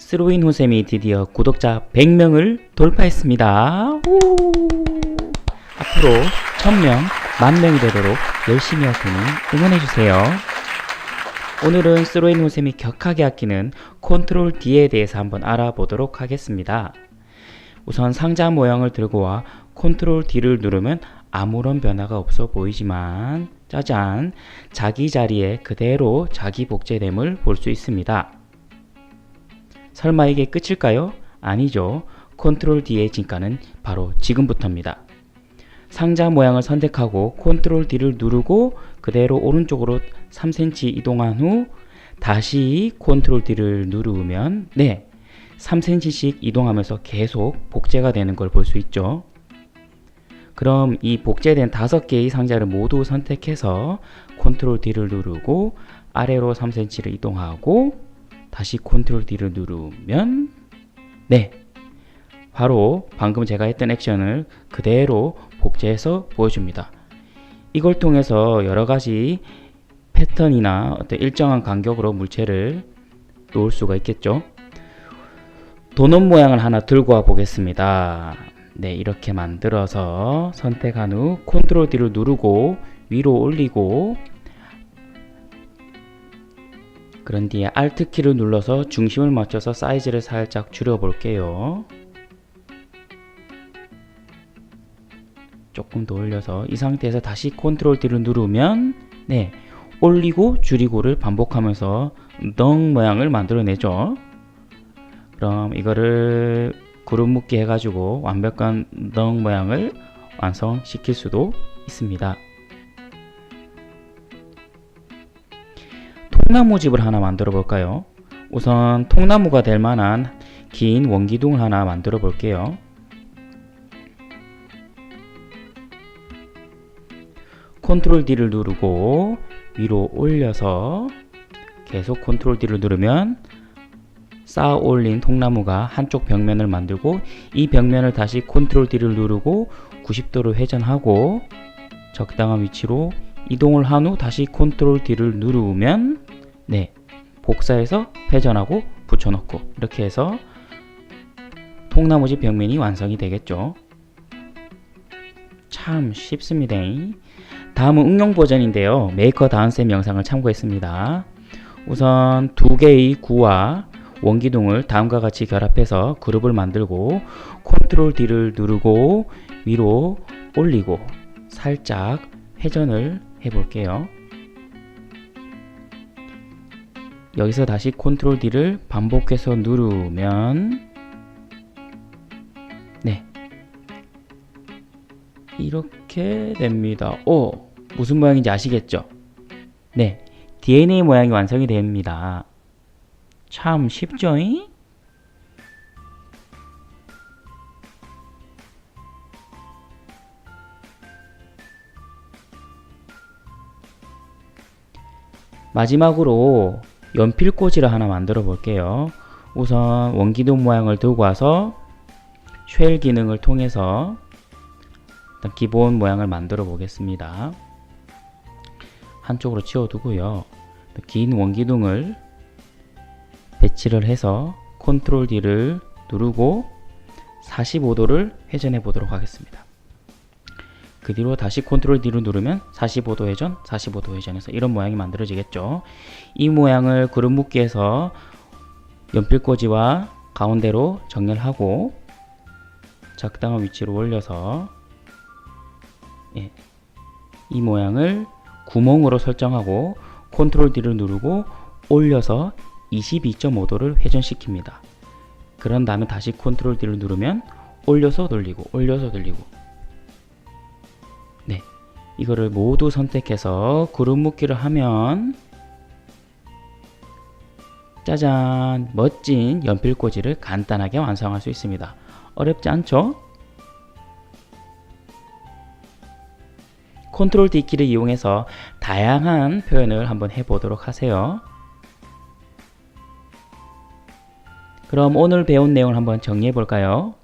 스로인 호셈이 드디어 구독자 100명을 돌파했습니다. 우! 앞으로 1000명, 만명이 되도록 열심히 할 테니 응원해주세요. 오늘은 스로인 호셈이 격하게 아끼는 컨트롤 D에 대해서 한번 알아보도록 하겠습니다. 우선 상자 모양을 들고 와 컨트롤 D를 누르면 아무런 변화가 없어 보이지만 짜잔 자기 자리에 그대로 자기 복제됨을 볼 수 있습니다. 설마 이게 끝일까요? 아니죠. 컨트롤 D의 진가는 바로 지금부터입니다. 상자 모양을 선택하고 컨트롤 D를 누르고 그대로 오른쪽으로 3cm 이동한 후 다시 컨트롤 D를 누르면 네 3cm씩 이동하면서 계속 복제가 되는 걸 볼 수 있죠. 그럼 이 복제된 다섯 개의 상자를 모두 선택해서 컨트롤 D를 누르고 아래로 3cm를 이동하고 다시 컨트롤 D를 누르면 네 바로 방금 제가 했던 액션을 그대로 복제해서 보여줍니다. 이걸 통해서 여러 가지 패턴이나 어떤 일정한 간격으로 물체를 놓을 수가 있겠죠. 도넛 모양을 하나 들고 와 보겠습니다. 네, 이렇게 만들어서 선택한 후 컨트롤 D를 누르고 위로 올리고 그런 뒤에 Alt 키를 눌러서 중심을 맞춰서 사이즈를 살짝 줄여 볼게요. 조금 더 올려서 이 상태에서 다시 컨트롤 D를 누르면 네, 올리고 줄이고를 반복하면서 덩 모양을 만들어내죠. 그럼 이거를 그룹 묶기 해가지고 완벽한 덩 모양을 완성시킬 수도 있습니다. 통나무집을 하나 만들어 볼까요? 우선 통나무가 될 만한 긴 원기둥을 하나 만들어 볼게요. 컨트롤 D를 누르고 위로 올려서 계속 컨트롤 D를 누르면 쌓아 올린 통나무가 한쪽 벽면을 만들고 이 벽면을 다시 컨트롤 D를 누르고 90도로 회전하고 적당한 위치로 이동을 한 후 다시 컨트롤 D를 누르면 네 복사해서 회전하고 붙여넣고 이렇게 해서 통나무집 벽면이 완성이 되겠죠. 참 쉽습니다. 다음은 응용 버전인데요. 메이커 다운쌤 영상을 참고했습니다. 우선 두 개의 구와 원기둥을 다음과 같이 결합해서 그룹을 만들고 컨트롤 D를 누르고 위로 올리고 살짝 회전을 해볼게요. 여기서 다시 컨트롤 D를 반복해서 누르면 네 이렇게 됩니다. 오 무슨 모양인지 아시겠죠? 네 DNA 모양이 완성이 됩니다. 참 쉽죠? 잉? 마지막으로 연필꽂이를 하나 만들어 볼게요. 우선 원기둥 모양을 들고 와서 쉘 기능을 통해서 일단 기본 모양을 만들어 보겠습니다. 한쪽으로 치워두고요. 긴 원기둥을 배치를 해서 컨트롤 D를 누르고 45도를 회전해 보도록 하겠습니다. 그 뒤로 다시 컨트롤 D를 누르면 45도 회전, 45도 회전해서 이런 모양이 만들어지겠죠. 이 모양을 그룹 묶기에서 연필꽂이와 가운데로 정렬하고 적당한 위치로 올려서 예, 이 모양을 구멍으로 설정하고 컨트롤 D를 누르고 올려서 22.5도를 회전시킵니다. 그런 다음에 다시 컨트롤 D를 누르면 올려서 돌리고 올려서 돌리고 네 이거를 모두 선택해서 그룹 묶기를 하면 짜잔 멋진 연필꽂이를 간단하게 완성할 수 있습니다. 어렵지 않죠? 컨트롤 D 키를 이용해서 다양한 표현을 한번 해보도록 하세요. 그럼 오늘 배운 내용을 한번 정리해 볼까요?